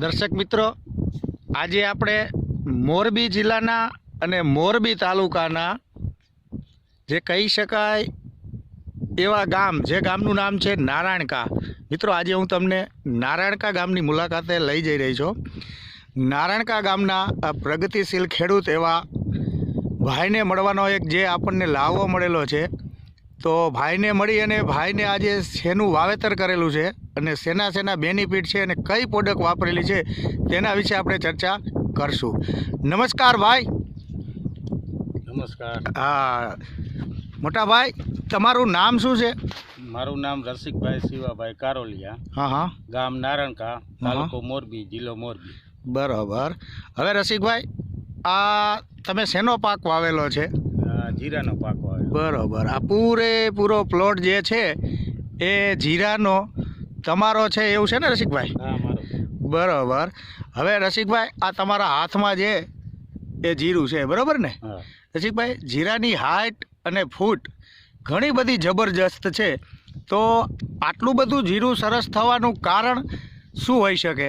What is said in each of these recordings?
દર્શક મિત્રો, આજે આપણે મોરબી જિલ્લાના અને મોરબી તાલુકાના જે કહી શકાય એવા ગામ, જે ગામનું નામ છે નારાયણકા. મિત્રો, આજે હું તમને નારાયણકા ગામની મુલાકાતે લઈ જઈ રહી છું. નારાયણકા ગામના પ્રગતિશીલ ખેડૂત એવા ભાઈને મળવાનો એક જે આપણને લાવો મળેલો છે. તો ભાઈને મળી અને ભાઈને આજે શેનું વાવેતર કરેલું છે અને શેના શેના બેનિફિટ છે અને કઈ પ્રોડક્ટ વાપરેલી છે તેના વિશે આપણે ચર્ચા કરશું. નમસ્કાર ભાઈ. નમસ્કાર. હા. મોટા ભાઈ તમારું નામ શું છે? મારું નામ રસિકભાઈ શિવાભાઈ કારોલિયા. હા હા. ગામ નારણકા તાલુકો મોરબી જિલ્લો મોરબી. બરાબર. હવે રસિકભાઈ આ તમે શેનો પાક વાવેલો છે? જીરાનો પાક બરોબર. આ પૂરેપૂરો પ્લોટ જે છે એ જીરાનો તમારો છે એવું છે ને રસિકભાઈ? બરાબર. હવે રસિકભાઈ આ તમારા હાથમાં જે એ જીરું છે બરોબર ને? રસિકભાઈ જીરાની હાઈટ અને ફૂટ ઘણી બધી જબરજસ્ત છે. તો આટલું બધું જીરું સરસ થવાનું કારણ શું હોઈ શકે?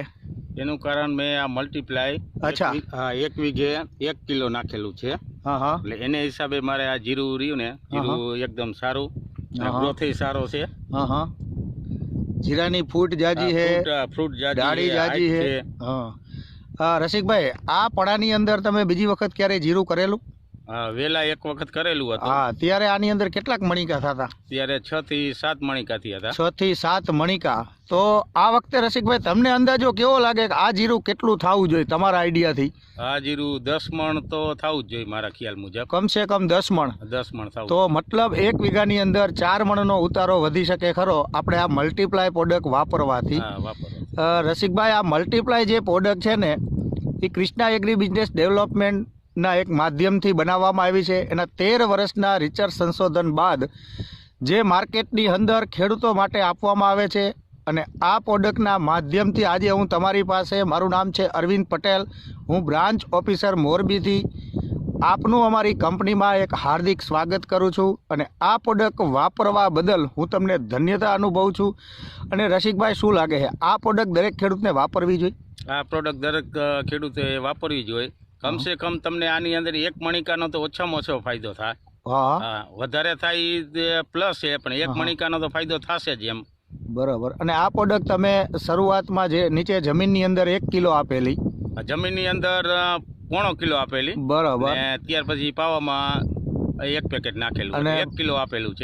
એનું કારણ મેં આ મલ્ટીપ્લાય અચ્છા. હા એક વીઘે એક કિલો નાખેલું છે. એટલે એને હિસાબે મારે આ જીરું રહ્યું ને જીરું એકદમ સારું. ગ્રોથ સારો છે. જીરાની ફૂટ જાજી હે ફ્રૂટ જાડી જાજી હે. રસિકભાઈ આ પડાની અંદર તમે બીજી વખત ક્યારે જીરું કરેલું? વેલા એક વખત કરેલું હતું. હા ત્યારે આની અંદર કેટલાક મણિકા થતા? ત્યારે છ થી સાત મણિકાથી હતા. છ થી સાત મણિકા. તો આ વખતે રસિકભાઈ તમને અંદાજો કેવો લાગે કે આ જીરું કેટલું થવું જોઈએ તમારા આઈડિયાથી? આ જીરું દસ મણ તો થવું જ જોઈએ મારા ખ્યાલ મુજબ. કમસે કમ દસ મણ. દસ મણ થવું તો મતલબ એક વીઘાની અંદર ચાર મણનો ઉતારો વધી શકે ખરો? આપણે આ મલ્ટીપ્લાય પ્રોડક્ટ વાપરવાથી. રસિકભાઈ આ મલ્ટીપ્લાય જે પ્રોડક્ટ છે ને એ કૃષ્ણા એગ્રી બિઝનેસ ડેવલપમેન્ટના એક માધ્યમથી બનાવવામાં આવી છે. એના તેર વર્ષના રિચર્ચ સંશોધન બાદ જે માર્કેટની અંદર ખેડૂતો માટે આપવામાં આવે છે અને આ પ્રોડક્ટના માધ્યમથી આજે હું તમારી પાસે, મારું નામ છે અરવિંદ પટેલ, હું બ્રાન્ચ ઓફિસર મોરબીથી આપનું અમારી કંપનીમાં એક હાર્દિક સ્વાગત કરું છું અને આ પ્રોડક્ટ વાપરવા બદલ હું તમને ધન્યતા અનુભવું છું. અને રસિકભાઈ, શું લાગે છે? આ પ્રોડક્ટ દરેક ખેડૂતને વાપરવી જોઈએ? આ પ્રોડક્ટ દરેક ખેડૂતે વાપરવી જોઈએ. કમસે કમ તમને આની અંદર એક મણિકાનો તો ઓછામાં ઓછો ફાયદો થાય. હા. વધારે થાય પ્લસ છે પણ એક મણિકાનો તો ફાયદો થશે જ એમ. બરાબર. અને આ પ્રોડક્ટ તમે શરૂઆતમાં જે નીચે જમીનની અંદર એક કિલો આપેલી. જમીનની અંદર પોણો કિલો આપેલી. બરાબર. ત્યાર પછી પાવામાં એક પેકેટ નાખેલું. અને- એક કિલો આપેલું છે.